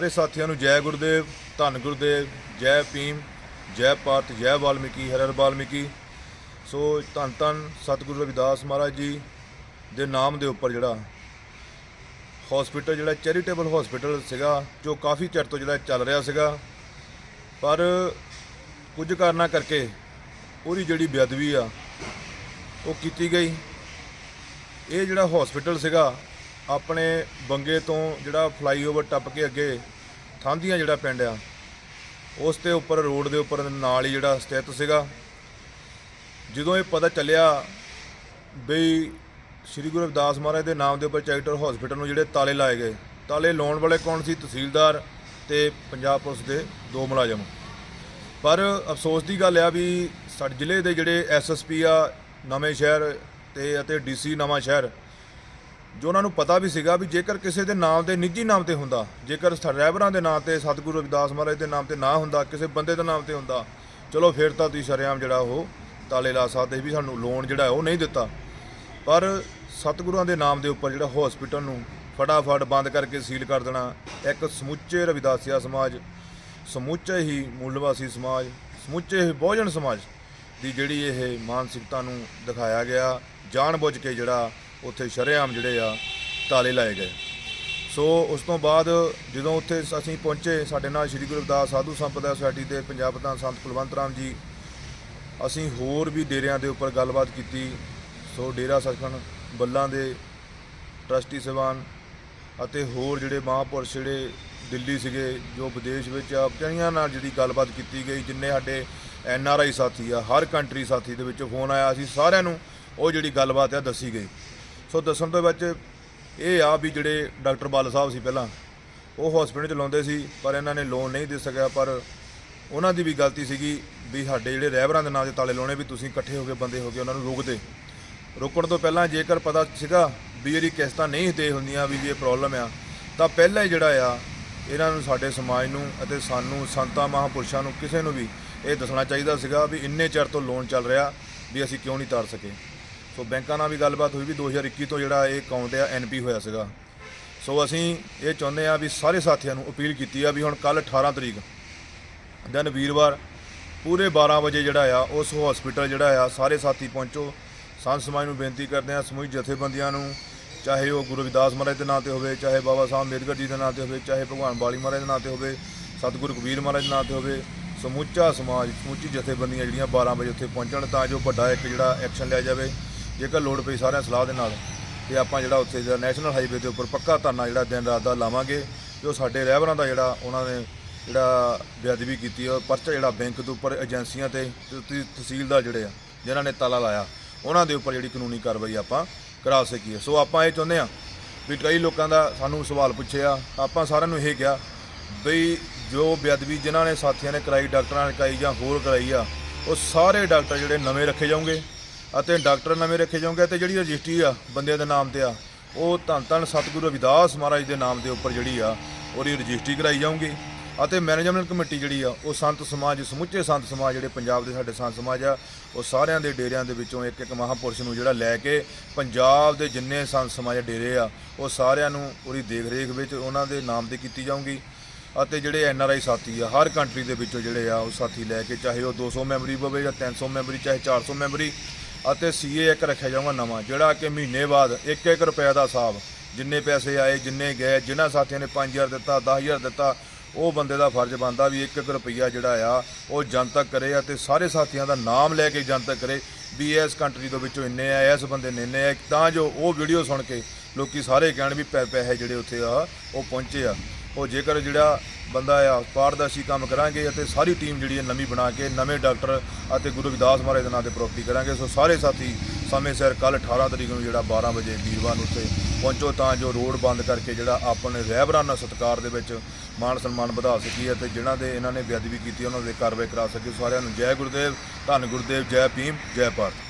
ਸਾਰੇ ਸਾਥੀਆਂ ਨੂੰ ਜੈ ਗੁਰਦੇਵ, ਧੰਨ ਗੁਰਦੇਵ, ਜੈ ਭੀਮ, ਜੈ ਭਾਰਤ ਜੈ ਵਾਲਮੀਕੀ, ਹਰ ਹਰ ਵਾਲਮੀਕੀ। ਸੋ ਧੰਨ ਧੰਨ ਸਤਿਗੁਰੂ ਰਵਿਦਾਸ ਮਹਾਰਾਜ ਜੀ ਦੇ ਨਾਮ ਦੇ ਉੱਪਰ ਜਿਹੜਾ ਹਸਪੀਟਲ ਜਿਹੜਾ ਚੈਰੀਟੇਬਲ ਹਸਪੀਟਲ ਸੀਗਾ, ਜੋ ਕਾਫੀ ਚਿਰ ਤੋਂ ਜਿਹੜਾ ਚੱਲ ਰਿਹਾ ਸੀਗਾ। ਪਰ ਕੁਝ ਕਾਰਨਾਂ ਕਰਕੇ ਉਹਦੀ ਜਿਹੜੀ ਬੇਅਦਬੀ ਆ, ਉਹ ਕੀਤੀ ਗਈ। ਇਹ ਜਿਹੜਾ ਹਸਪੀਟਲ ਸੀਗਾ ਆਪਣੇ ਬੰਗੇ ਤੋਂ ਜਿਹੜਾ ਫਲਾਈਓਵਰ ਟੱਪ ਕੇ ਅੱਗੇ ਥਾਂਦੀਆਂ ਜਿਹੜਾ ਪਿੰਡ ਆ, ਉਸ ਦੇ ਉੱਪਰ, ਰੋਡ ਦੇ ਉੱਪਰ ਨਾਲ ਹੀ ਜਿਹੜਾ ਸਥਿਤ ਸੀਗਾ। ਜਦੋਂ ਇਹ ਪਤਾ ਚੱਲਿਆ ਬਈ ਸ੍ਰੀ ਗੁਰੂ ਰਵਿਦਾਸ ਮਹਾਰਾਜ ਦੇ ਨਾਮ ਦੇ ਉੱਪਰ ਚੈਰੀਟਰ ਹਸਪੀਟਲ ਨੂੰ ਜਿਹੜੇ ਤਾਲੇ ਲਾਏ ਗਏ, ਤਾਲੇ ਲਾਉਣ ਵਾਲੇ ਕੌਣ ਸੀ? ਤਹਿਸੀਲਦਾਰ ਤੇ ਪੰਜਾਬ ਪੁਲਿਸ ਦੇ ਦੋ ਮੁਲਾਜ਼ਮ। ਪਰ ਅਫਸੋਸ ਦੀ ਗੱਲ ਆ ਵੀ ਸਾਡੇ ਜ਼ਿਲ੍ਹੇ ਦੇ ਜਿਹੜੇ ਐਸਐਸਪੀ ਆ, ਨਵੇਂ ਸ਼ਹਿਰ ਤੇ ਅਤੇ ਡੀਸੀ ਨਵਾਂ ਸ਼ਹਿਰ ਜੋ ਉਹਨਾਂ ਨੂੰ ਪਤਾ ਵੀ ਸੀਗਾ ਵੀ ਜੇਕਰ ਕਿਸੇ ਦੇ ਨਾਮ ਤੇ, ਨਿੱਜੀ ਨਾਮ ਤੇ ਹੁੰਦਾ, ਜੇਕਰ ਡਰਾਈਵਰਾਂ ਦੇ ਨਾਮ ਤੇ, ਸਤਿਗੁਰੂ ਰਵਿਦਾਸ ਮਹਾਰਾਜ ਦੇ ਨਾਮ ਤੇ ਨਾ ਹੁੰਦਾ, ਕਿਸੇ ਬੰਦੇ ਦੇ ਨਾਮ ਤੇ ਹੁੰਦਾ, ਚਲੋ ਫਿਰ ਤਾਂ ਤੁਸੀਂ ਸਰਿਆਮ ਜਿਹੜਾ ਉਹ ਤਾਲੇ ਲਾ ਸਕਦੇ ਵੀ ਸਾਨੂੰ ਲੋਨ ਜਿਹੜਾ ਉਹ ਨਹੀਂ ਦਿੱਤਾ। ਪਰ ਸਤਿਗੁਰਾਂ ਦੇ ਨਾਮ ਦੇ ਉੱਪਰ ਜਿਹੜਾ ਹਸਪੀਟਲ ਨੂੰ ਫਟਾਫਟ ਬੰਦ ਕਰਕੇ ਸੀਲ ਕਰ ਦੇਣਾ, ਇੱਕ ਸਮੁੱਚੇ ਰਵਿਦਾਸੀਆ ਸਮਾਜ, ਸਮੁੱਚੇ ਹੀ ਮੂਲਵਾਸੀ ਸਮਾਜ, ਸਮੁੱਚੇ ਹੀ ਬਹੁਜਨ ਸਮਾਜ ਦੀ ਜਿਹੜੀ ਇਹ ਮਾਨਸਿਕਤਾ ਨੂੰ ਦਿਖਾਇਆ ਗਿਆ, ਜਾਣਬੁੱਝ ਕੇ ਜਿਹੜਾ ਉੱਥੇ ਸ਼ਰੇਆਮ ਜਿਹੜੇ ਆ, ਤਾਲੇ ਲਾਏ ਗਏ। ਸੋ ਉਸ ਤੋਂ ਬਾਅਦ ਜਦੋਂ ਉੱਥੇ ਅਸੀਂ ਪਹੁੰਚੇ, ਸਾਡੇ ਨਾਲ ਸ੍ਰੀ ਗੁਰੂ ਰਵਿਦਾਸ ਸਾਧੂ ਸੰਪਦਾ ਸੁਸਾਇਟੀ ਦੇ ਪੰਜਾਬ ਪ੍ਰਧਾਨ ਸੰਤ ਕੁਲਵੰਤ ਰਾਮ ਜੀ, ਅਸੀਂ ਹੋਰ ਵੀ ਡੇਰਿਆਂ ਦੇ ਉੱਪਰ ਗੱਲਬਾਤ ਕੀਤੀ। ਸੋ ਡੇਰਾ ਸਖਣ, ਬੱਲਾਂ ਦੇ ਟਰਸਟੀ ਸਹਿਬਾਨ ਅਤੇ ਹੋਰ ਜਿਹੜੇ ਮਹਾਂਪੁਰਸ਼ ਜਿਹੜੇ ਦਿੱਲੀ ਸੀਗੇ, ਜੋ ਵਿਦੇਸ਼ ਵਿੱਚ ਆ ਕਈਆਂ ਨਾਲ ਜਿਹੜੀ ਗੱਲਬਾਤ ਕੀਤੀ ਗਈ, ਜਿੰਨੇ ਸਾਡੇ ਐਨ ਆਰ ਆਈ ਸਾਥੀ ਆ, ਹਰ ਕੰਟਰੀ ਸਾਥੀ ਦੇ ਵਿੱਚੋਂ ਫੋਨ ਆਇਆ ਸੀ ਸਾਰਿਆਂ ਨੂੰ ਉਹ ਜਿਹੜੀ ਗੱਲਬਾਤ ਆ ਦੱਸੀ ਗਈ। ਸੋ ਦੱਸਣ ਤੋਂ ਵਿੱਚ ਇਹ ਆ ਵੀ ਜਿਹੜੇ ਡਾਕਟਰ ਬਾਲ ਸਾਹਿਬ ਸੀ ਪਹਿਲਾਂ, ਉਹ ਹਸਪੀਟਲ ਚ ਲਾਉਂਦੇ ਸੀ, ਪਰ ਇਹਨਾਂ ਨੇ ਲੋਨ ਨਹੀਂ ਦੇ ਸਕਿਆ, ਪਰ ਉਹਨਾਂ ਦੀ ਵੀ ਗਲਤੀ ਸੀਗੀ ਵੀ ਸਾਡੇ ਜਿਹੜੇ ਰਹਿਬਰਾਂ ਦੇ ਨਾਂ ਦੇ ਤਾਲੇ ਲਾਉਣੇ, ਵੀ ਤੁਸੀਂ ਇਕੱਠੇ ਹੋ ਕੇ ਬੰਦੇ ਹੋ ਕੇ ਉਹਨਾਂ ਨੂੰ ਰੋਕਦੇ। ਰੋਕਣ ਤੋਂ ਪਹਿਲਾਂ ਜੇਕਰ ਪਤਾ ਸੀਗਾ ਵੀ ਇਹਦੀ ਕਿਸ਼ਤਾਂ ਨਹੀਂ ਦੇ ਹੁੰਦੀਆਂ, ਵੀ ਇਹ ਪ੍ਰੋਬਲਮ ਆ, ਤਾਂ ਪਹਿਲਾਂ ਹੀ ਜਿਹੜਾ ਆ, ਇਹਨਾਂ ਨੂੰ ਸਾਡੇ ਸਮਾਜ ਨੂੰ ਅਤੇ ਸਾਨੂੰ ਸੰਤਾਂ, ਮਹਾਂਪੁਰਸ਼ਾਂ ਨੂੰ ਕਿਸੇ ਨੂੰ ਵੀ ਇਹ ਦੱਸਣਾ ਚਾਹੀਦਾ ਸੀਗਾ ਵੀ ਇੰਨੇ ਚਿਰ ਤੋਂ ਲੋਨ ਚੱਲ ਰਿਹਾ, ਵੀ ਅਸੀਂ ਕਿਉਂ ਨਹੀਂ ਤਾਰ ਸਕੇ। ਸੋ ਬੈਂਕਾਂ ਨਾਲ ਵੀ ਗੱਲਬਾਤ ਹੋਈ ਵੀ 2021 ਤੋਂ ਜਿਹੜਾ ਇਹ ਅਕਾਊਂਟ ਆ ਐਨਪੀ ਹੋਇਆ ਸੀਗਾ। ਸੋ ਅਸੀਂ ਇਹ ਚਾਹੁੰਦੇ ਆ ਵੀ ਸਾਰੇ ਸਾਥੀਆਂ ਨੂੰ ਅਪੀਲ ਕੀਤੀ ਆ ਵੀ ਹੁਣ ਕੱਲ 18 ਤਰੀਕ, ਦਿਨ ਵੀਰਵਾਰ ਪੂਰੇ 12 ਵਜੇ ਜਿਹੜਾ ਆ, ਉਸ ਹਸਪੀਟਲ ਜਿਹੜਾ ਆ, ਸਾਰੇ ਸਾਥੀ ਪਹੁੰਚੋ। ਸੰਤ ਸਮਾਜ ਨੂੰ ਬੇਨਤੀ ਕਰਦੇ ਆ ਸਮੂਹ ਜਥੇਬੰਦੀਆਂ ਨੂੰ, ਚਾਹੇ ਉਹ ਗੁਰੂ ਰਵਿਦਾਸ ਮਹਾਰਾਜ ਦੇ ਨਾਂ ਤੇ ਹੋਵੇ, ਚਾਹੇ ਬਾਬਾ ਸਾਹਿਬ ਅੰਬੇਦਕਰ ਜੀ ਦੇ ਨਾਂ ਤੇ ਹੋਵੇ, ਚਾਹੇ ਭਗਵਾਨ ਬਾਲੀ ਮਹਾਰਾਜ ਦੇ ਨਾਂ ਤੇ ਹੋਵੇ, ਸਤਿਗੁਰੂ ਕਬੀਰ ਮਹਾਰਾਜ ਦੇ ਨਾਂ ਤੇ ਹੋਵੇ, ਸਮੁੱਚਾ ਸਮਾਜ, ਸਮੁੱਚੀ ਜਥੇਬੰਦੀਆਂ ਜਿਹੜੀਆਂ 12 ਵਜੇ ਉੱਥੇ ਪਹੁੰਚਣ ਤਾਂ ਜੋ ਵੱਡਾ ਇੱਕ ਜਿਹੜਾ ਐਕਸ਼ਨ ਲਿਆ ਜਾਵੇ। ਜੇਕਰ ਲੋੜ ਪਈ ਸਾਰਿਆਂ ਸਲਾਹ ਦੇ ਨਾਲ ਤੇ ਆਪਾਂ ਜਿਹੜਾ ਉੱਥੇ ਜਿਹੜਾ ਨੈਸ਼ਨਲ ਹਾਈਵੇ ਦੇ ਉੱਪਰ ਪੱਕਾ ਧਰਨਾ ਜਿਹੜਾ ਦਿਨ ਰਾਤ ਦਾ ਲਾਵਾਂਗੇ ਜੋ ਸਾਡੇ ਰਹਿਬਰਾਂ ਦਾ ਜਿਹੜਾ ਉਹਨਾਂ ਨੇ ਜਿਹੜਾ ਬੇਅਦਬੀ ਕੀਤੀ ਉਹ ਪਰਚਾ ਜਿਹੜਾ ਬੈਂਕ ਦੇ ਉੱਪਰ ਏਜੰਸੀਆਂ ਤੇ ਤੇ ਤ- ਤਹਿਸੀਲਦਾਰ ਜਿਹੜੇ ਆ, ਜਿਨ੍ਹਾਂ ਨੇ ਤਾਲਾ ਲਾਇਆ, ਉਹਨਾਂ ਦੇ ਉੱਪਰ ਜਿਹੜੀ ਕਾਨੂੰਨੀ ਕਾਰਵਾਈ ਆਪਾਂ ਕਰਾ ਸਕੀਏ। ਸੋ ਆਪਾਂ ਇਹ ਚਾਹੁੰਦੇ ਆ ਵੀ ਕਈ ਲੋਕਾਂ ਦਾ ਸਾਨੂੰ ਸਵਾਲ ਪੁੱਛਿਆ, ਆਪਾਂ ਸਾਰਿਆਂ ਨੂੰ ਇਹ ਕਿਹਾ ਬਈ ਜੋ ਬੇਅਦਬੀ ਜਿਨ੍ਹਾਂ ਨੇ ਸਾਥੀਆਂ ਨੇ ਕਰਾਈ, ਡਾਕਟਰਾਂ ਨੇ ਕਰਾਈ ਜਾਂ ਹੋਰ ਕਰਾਈ ਆ, ਉਹ ਸਾਰੇ ਡਾਕਟਰ ਜਿਹੜੇ ਨਵੇਂ ਰੱਖੇ ਜਾਣਗੇ ਅਤੇ ਡਾਕਟਰ ਨਵੇਂ ਰੱਖੇ ਜਾਣਗੇ ਤੇ ਜਿਹੜੀ ਰਜਿਸਟਰੀ ਆ ਬੰਦਿਆਂ ਦੇ ਨਾਮ ਤੇ ਆ, ਉਹ ਧੰਨ ਧੰਨ ਸਤਿਗੁਰੂ ਰਵਿਦਾਸ ਮਹਾਰਾਜ ਦੇ ਨਾਮ ਦੇ ਉੱਪਰ ਜਿਹੜੀ ਆ, ਉਹਦੀ ਰਜਿਸਟਰੀ ਕਰਾਈ ਜਾਊਗੀ। ਅਤੇ ਮੈਨੇਜਮੈਂਟ ਕਮੇਟੀ ਜਿਹੜੀ ਆ, ਉਹ ਸੰਤ ਸਮਾਜ, ਸਮੁੱਚੇ ਸੰਤ ਸਮਾਜ ਜਿਹੜੇ ਪੰਜਾਬ ਦੇ ਸਾਡੇ ਸੰਤ ਸਮਾਜ ਆ, ਉਹ ਸਾਰਿਆਂ ਦੇ ਡੇਰਿਆਂ ਦੇ ਵਿੱਚੋਂ ਇੱਕ ਇੱਕ ਮਹਾਂਪੁਰਸ਼ ਨੂੰ ਜਿਹੜਾ ਲੈ ਕੇ ਪੰਜਾਬ ਦੇ ਜਿੰਨੇ ਸੰਤ ਸਮਾਜ ਡੇਰੇ ਆ, ਉਹ ਸਾਰਿਆਂ ਨੂੰ ਉਹਦੀ ਦੇਖ ਰੇਖ ਵਿੱਚ ਉਹਨਾਂ ਦੇ ਨਾਮ ਤੇ ਕੀਤੀ ਜਾਊਗੀ। ਅਤੇ ਜਿਹੜੇ ਐਨ ਆਰ ਆਈ ਸਾਥੀ ਆ, ਹਰ ਕੰਟਰੀ ਦੇ ਵਿੱਚੋਂ ਜਿਹੜੇ ਆ, ਉਹ ਸਾਥੀ ਲੈ ਕੇ ਚਾਹੇ ਉਹ 200 ਮੈਂਬਰੀ ਹੋਵੇ ਜਾਂ 300 ਮੈਂਬਰੀ, ਚਾਹੇ 400 ਮੈਂਬਰੀ ਅਤੇ ਸੀਏ ਇੱਕ ਰੱਖਿਆ ਜਾਊਗਾ ਨਵਾਂ, ਜਿਹੜਾ ਕਿ ਮਹੀਨੇ ਬਾਅਦ 1-1 ਰੁਪਏ ਦਾ ਹਿਸਾਬ, ਜਿੰਨੇ ਪੈਸੇ ਆਏ, ਜਿੰਨੇ ਗਏ, ਜਿਨ੍ਹਾਂ ਸਾਥੀਆਂ ਨੇ 5000 ਦਿੱਤਾ 10000 ਦਿੱਤਾ, ਉਹ ਬੰਦੇ ਦਾ ਫਰਜ਼ ਬਣਦਾ ਵੀ 1-1 ਰੁਪਈਆ ਜਿਹੜਾ ਆ, ਉਹ ਜਨਤਕ ਕਰੇ ਅਤੇ ਸਾਰੇ ਸਾਥੀਆਂ ਦਾ ਨਾਮ ਲੈ ਕੇ ਜਨਤਕ ਕਰੇ ਵੀ ਇਸ ਕੰਟਰੀ ਦੇ ਵਿੱਚੋਂ ਇੰਨੇ ਆ, ਇਸ ਬੰਦੇ ਨੇ ਇੰਨੇ ਆ, ਤਾਂ ਜੋ ਉਹ ਵੀਡੀਓ ਸੁਣ ਕੇ ਲੋਕੀ ਸਾਰੇ ਕਹਿਣ ਵੀ ਪੈ- ਪੈਸੇ ਜਿਹੜੇ ਉੱਥੇ ਆ, ਉਹ ਪਹੁੰਚੇ ਆ। ਉਹ ਜੇਕਰ ਜਿਹੜਾ ਬੰਦਾ ਆ, ਪਾਰਦਰਸ਼ੀ ਕੰਮ ਕਰਾਂਗੇ ਅਤੇ ਸਾਰੀ ਟੀਮ ਜਿਹੜੀ ਹੈ ਨਵੀਂ ਬਣਾ ਕੇ ਨਵੇਂ ਡਾਕਟਰ ਅਤੇ ਗੁਰੂ ਰਵਿਦਾਸ ਮਹਾਰਾਜ ਦੇ ਨਾਂ ਤੇ ਪ੍ਰੋਪਰਟੀ ਕਰਾਂਗੇ। ਸੋ ਸਾਰੇ ਸਾਥੀ, ਸਮੇਂ ਸਿਰ ਕੱਲ 18 ਤਰੀਕ ਨੂੰ ਜਿਹੜਾ 12 ਵਜੇ ਵੀਰਵਾਰ ਨੂੰ ਉੱਥੇ ਪਹੁੰਚੋ ਤਾਂ ਜੋ ਰੋਡ ਬੰਦ ਕਰਕੇ ਜਿਹੜਾ ਆਪਣੇ ਰਹਿਬਰਾਨਾ ਸਤਕਾਰ ਦੇ ਵਿੱਚ ਮਾਨ ਸਨਮਾਨ ਵਧਾ ਸਕੀਏ ਅਤੇ ਜਿਨ੍ਹਾਂ ਦੇ ਇਹਨਾਂ ਨੇ ਬੇਅਦਬੀ ਕੀਤੀ, ਉਹਨਾਂ ਦੇ ਕਾਰਵਾਈ ਕਰਾ ਸਕੀਏ। ਸਾਰਿਆਂ ਨੂੰ ਜੈ ਗੁਰਦੇਵ, ਧੰਨ ਗੁਰਦੇਵ, ਜੈ ਭੀਮ, ਜੈ ਭਾਰਤ।